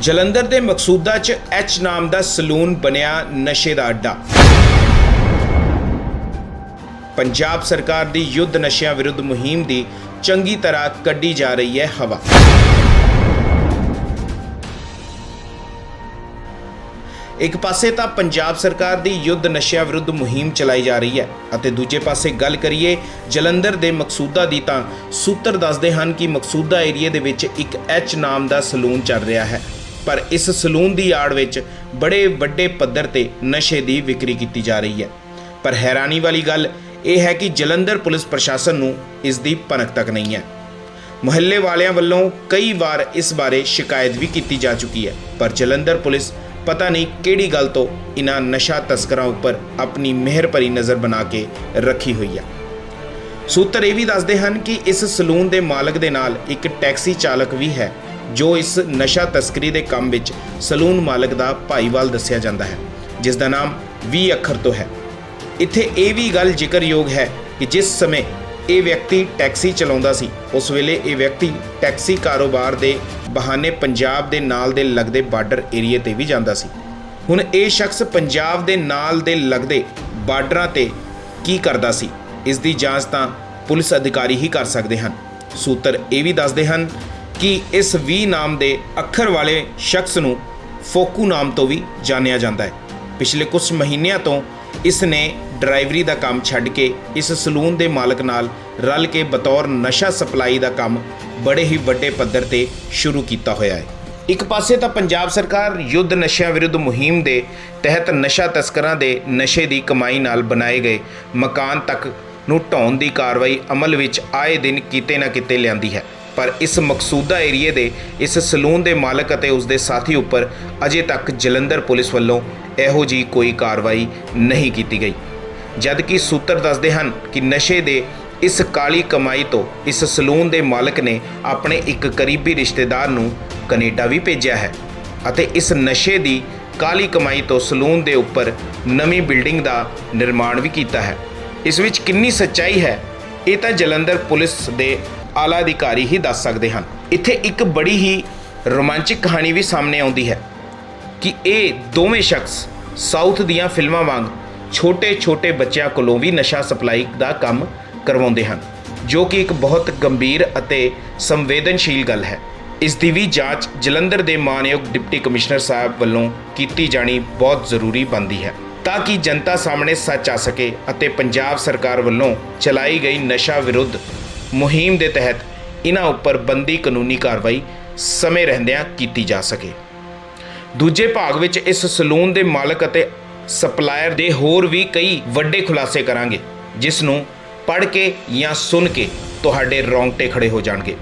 ਜਲੰਧਰ ਦੇ ਮਕਸੂਦਾ 'ਚ ਐਚ ਨਾਮ ਦਾ ਸਲੂਨ ਬਣਿਆ ਨਸ਼ੇ ਦਾ ਅੱਡਾ। ਪੰਜਾਬ ਸਰਕਾਰ ਦੀ ਯੁੱਧ ਨਸ਼ਿਆਂ ਵਿਰੁੱਧ ਮੁਹਿੰਮ ਦੀ ਚੰਗੀ ਤਰ੍ਹਾਂ ਕੱਢੀ ਜਾ ਰਹੀ ਹੈ ਹਵਾ। ਇੱਕ ਪਾਸੇ ਤਾਂ ਪੰਜਾਬ ਸਰਕਾਰ ਦੀ ਯੁੱਧ ਨਸ਼ਿਆਂ ਵਿਰੁੱਧ ਮੁਹਿੰਮ ਚਲਾਈ ਜਾ ਰਹੀ ਹੈ ਅਤੇ ਦੂਜੇ ਪਾਸੇ ਗੱਲ ਕਰੀਏ ਜਲੰਧਰ ਦੇ ਮਕਸੂਦਾ ਦੀ ਤਾਂ ਸੂਤਰ ਦੱਸਦੇ ਹਨ ਕਿ ਮਕਸੂਦਾ ਏਰੀਏ ਦੇ ਵਿੱਚ ਇੱਕ ਐਚ ਨਾਮ ਦਾ ਸਲੂਨ ਚੱਲ ਰਿਹਾ ਹੈ। ਪਰ ਇਸ ਸਲੂਨ ਦੀ ਆੜ ਵਿੱਚ ਬੜੇ ਵੱਡੇ ਪੱਧਰ ਤੇ ਨਸ਼ੇ ਦੀ ਵਿਕਰੀ ਕੀਤੀ ਜਾ ਰਹੀ ਹੈ। ਪਰ ਹੈਰਾਨੀ ਵਾਲੀ ਗੱਲ ਇਹ ਹੈ ਕਿ ਜਲੰਧਰ ਪੁਲਿਸ ਪ੍ਰਸ਼ਾਸਨ ਨੂੰ ਇਸ ਦੀ ਭਨਕ ਤੱਕ ਨਹੀਂ ਹੈ। ਮੁਹੱਲੇ ਵਾਲਿਆਂ ਵੱਲੋਂ ਕਈ ਵਾਰ ਇਸ ਬਾਰੇ ਸ਼ਿਕਾਇਤ ਵੀ ਕੀਤੀ ਜਾ ਚੁੱਕੀ ਹੈ, ਪਰ ਜਲੰਧਰ ਪੁਲਿਸ ਪਤਾ ਨਹੀਂ ਕਿਹੜੀ ਗੱਲ ਤੋਂ ਇਹਨਾਂ ਨਸ਼ਾ ਤਸਕਰਾਂ ਉੱਪਰ ਆਪਣੀ ਮਿਹਰ ਭਰੀ ਨਜ਼ਰ ਬਣਾ ਕੇ ਰੱਖੀ ਹੋਈ ਹੈ। ਸੂਤਰ ਇਹ ਵੀ ਦੱਸਦੇ ਹਨ ਕਿ ਇਸ ਸਲੂਨ ਦੇ ਮਾਲਕ ਦੇ ਨਾਲ ਇੱਕ ਟੈਕਸੀ ਚਾਲਕ ਵੀ ਹੈ। ਜੋ ਇਸ ਨਸ਼ਾ ਤਸਕਰੀ ਦੇ ਕੰਮ ਵਿੱਚ ਸਲੂਨ ਮਾਲਕ ਦਾ ਭਾਈਵਾਲ ਦੱਸਿਆ ਜਾਂਦਾ ਹੈ, ਜਿਸ ਦਾ ਨਾਮ 20 ਅੱਖਰ ਤੋਂ ਹੈ। ਇੱਥੇ ਇਹ ਵੀ ਗੱਲ ਜ਼ਿਕਰਯੋਗ ਹੈ ਕਿ ਜਿਸ ਸਮੇਂ ਇਹ ਵਿਅਕਤੀ ਟੈਕਸੀ ਚਲਾਉਂਦਾ ਸੀ, ਉਸ ਵੇਲੇ ਇਹ ਵਿਅਕਤੀ ਟੈਕਸੀ ਕਾਰੋਬਾਰ ਦੇ ਬਹਾਨੇ ਪੰਜਾਬ ਦੇ ਨਾਲ ਦੇ ਲੱਗਦੇ ਬਾਰਡਰ ਏਰੀਏ ਤੇ ਵੀ ਜਾਂਦਾ ਸੀ। ਹੁਣ ਇਹ ਸ਼ਖਸ ਪੰਜਾਬ ਦੇ ਨਾਲ ਦੇ ਲੱਗਦੇ ਬਾਰਡਰਾਂ ਤੇ ਕੀ ਕਰਦਾ ਸੀ, ਇਸ ਦੀ ਜਾਂਚ ਤਾਂ ਪੁਲਿਸ ਅਧਿਕਾਰੀ ਹੀ ਕਰ ਸਕਦੇ ਹਨ। ਸੂਤਰ ਇਹ ਵੀ ਦੱਸਦੇ ਹਨ ਕਿ ਇਸ ਵੀ ਨਾਮ ਦੇ ਅੱਖਰ ਵਾਲੇ ਸ਼ਖਸ ਨੂੰ ਫੋਕੂ ਨਾਮ ਤੋਂ ਵੀ ਜਾਣਿਆ ਜਾਂਦਾ ਹੈ। ਪਿਛਲੇ ਕੁਝ ਮਹੀਨਿਆਂ ਤੋਂ ਇਸ ਨੇ ਡਰਾਈਵਰੀ ਦਾ ਕੰਮ ਛੱਡ ਕੇ ਇਸ ਸਲੂਨ ਦੇ ਮਾਲਕ ਨਾਲ ਰਲ ਕੇ ਬਤੌਰ ਨਸ਼ਾ ਸਪਲਾਈ ਦਾ ਕੰਮ ਬੜੇ ਹੀ ਵੱਡੇ ਪੱਧਰ ਤੇ ਸ਼ੁਰੂ ਕੀਤਾ ਹੋਇਆ ਹੈ। ਇੱਕ ਪਾਸੇ ਤਾਂ ਪੰਜਾਬ ਸਰਕਾਰ ਯੁੱਧ ਨਸ਼ਿਆਂ ਵਿਰੁੱਧ ਮੁਹਿੰਮ ਦੇ ਤਹਿਤ ਨਸ਼ਾ ਤਸਕਰਾਂ ਦੇ ਨਸ਼ੇ ਦੀ ਕਮਾਈ ਨਾਲ ਬਣਾਏ ਗਏ ਮਕਾਨ ਤੱਕ ਨੂੰ ਢਾਉਣ ਦੀ ਕਾਰਵਾਈ ਅਮਲ ਵਿੱਚ ਆਏ ਦਿਨ ਕਿਤੇ ਨਾ ਕਿਤੇ ਲਿਆਂਦੀ ਹੈ। ਪਰ ਇਸ ਮਕਸੂਦਾ ਏਰੀਏ ਦੇ ਇਸ ਸਲੂਨ ਦੇ ਮਾਲਕ ਅਤੇ ਉਸ ਦੇ ਸਾਥੀ ਉੱਪਰ ਅਜੇ ਤੱਕ ਜਲੰਧਰ ਪੁਲਿਸ ਵੱਲੋਂ ਇਹੋ ਜੀ ਕੋਈ ਕਾਰਵਾਈ ਨਹੀਂ ਕੀਤੀ ਗਈ। ਜਦ ਕਿ ਸੂਤਰ ਦੱਸਦੇ ਹਨ ਕਿ ਨਸ਼ੇ ਦੇ ਇਸ ਕਾਲੀ ਕਮਾਈ ਤੋਂ ਇਸ ਸਲੂਨ ਦੇ ਮਾਲਕ ਨੇ ਆਪਣੇ ਇੱਕ ਕਰੀਬੀ ਰਿਸ਼ਤੇਦਾਰ ਨੂੰ ਕੈਨੇਡਾ ਵੀ ਭੇਜਿਆ ਹੈ ਅਤੇ ਇਸ ਨਸ਼ੇ ਦੀ ਕਾਲੀ ਕਮਾਈ ਤੋਂ ਸਲੂਨ ਦੇ ਉੱਪਰ ਨਵੀਂ ਬਿਲਡਿੰਗ ਦਾ ਨਿਰਮਾਣ ਵੀ ਕੀਤਾ ਹੈ। ਇਸ ਵਿੱਚ ਕਿੰਨੀ ਸੱਚਾਈ ਹੈ, ਇਹ ਤਾਂ ਜਲੰਧਰ ਪੁਲਿਸ ਦੇ ਆਲਾ ਅਧਿਕਾਰੀ ਹੀ ਦੱਸ ਸਕਦੇ ਹਨ। ਇੱਥੇ ਇੱਕ ਬੜੀ ਹੀ ਰੋਮਾਂਚਕ ਕਹਾਣੀ ਵੀ ਸਾਹਮਣੇ ਆਉਂਦੀ ਹੈ ਕਿ ਇਹ ਦੋਵੇਂ ਸ਼ਖਸ ਸਾਊਥ ਦੀਆਂ ਫਿਲਮਾਂ ਵਾਂਗ ਛੋਟੇ-ਛੋਟੇ ਬੱਚਿਆਂ ਕੋਲੋਂ ਵੀ ਨਸ਼ਾ ਸਪਲਾਈ ਦਾ ਕੰਮ ਕਰਵਾਉਂਦੇ ਹਨ, ਜੋ ਕਿ ਇੱਕ ਬਹੁਤ ਗੰਭੀਰ ਅਤੇ ਸੰਵੇਦਨਸ਼ੀਲ ਗੱਲ ਹੈ। ਇਸ ਦੀ ਵੀ ਜਾਂਚ ਜਲੰਧਰ ਦੇ ਮਾਨਯੋਗ ਡਿਪਟੀ ਕਮਿਸ਼ਨਰ ਸਾਹਿਬ ਵੱਲੋਂ ਕੀਤੀ ਜਾਣੀ ਬਹੁਤ ਜ਼ਰੂਰੀ ਬਣਦੀ ਹੈ, ਤਾਂ ਕਿ ਜਨਤਾ ਸਾਹਮਣੇ ਸੱਚ ਆ ਸਕੇ ਅਤੇ ਪੰਜਾਬ ਸਰਕਾਰ ਵੱਲੋਂ ਚਲਾਈ ਗਈ ਨਸ਼ਾ ਵਿਰੁੱਧ ਮੁਹਿੰਮ ਦੇ ਤਹਿਤ ਇਹਨਾਂ ਉੱਪਰ ਬੰਦੀ ਕਾਨੂੰਨੀ ਕਾਰਵਾਈ ਸਮੇਂ ਰਹਿੰਦਿਆਂ ਕੀਤੀ ਜਾ ਸਕੇ। ਦੂਜੇ ਭਾਗ ਵਿੱਚ ਇਸ ਸਲੂਨ ਦੇ ਮਾਲਕ ਅਤੇ ਸਪਲਾਇਰ ਦੇ ਹੋਰ ਵੀ ਕਈ ਵੱਡੇ ਖੁਲਾਸੇ ਕਰਾਂਗੇ, ਜਿਸ ਨੂੰ ਪੜ੍ਹ ਕੇ ਜਾਂ ਸੁਣ ਕੇ ਤੁਹਾਡੇ ਰੌਂਗਟੇ ਖੜੇ ਹੋ ਜਾਣਗੇ।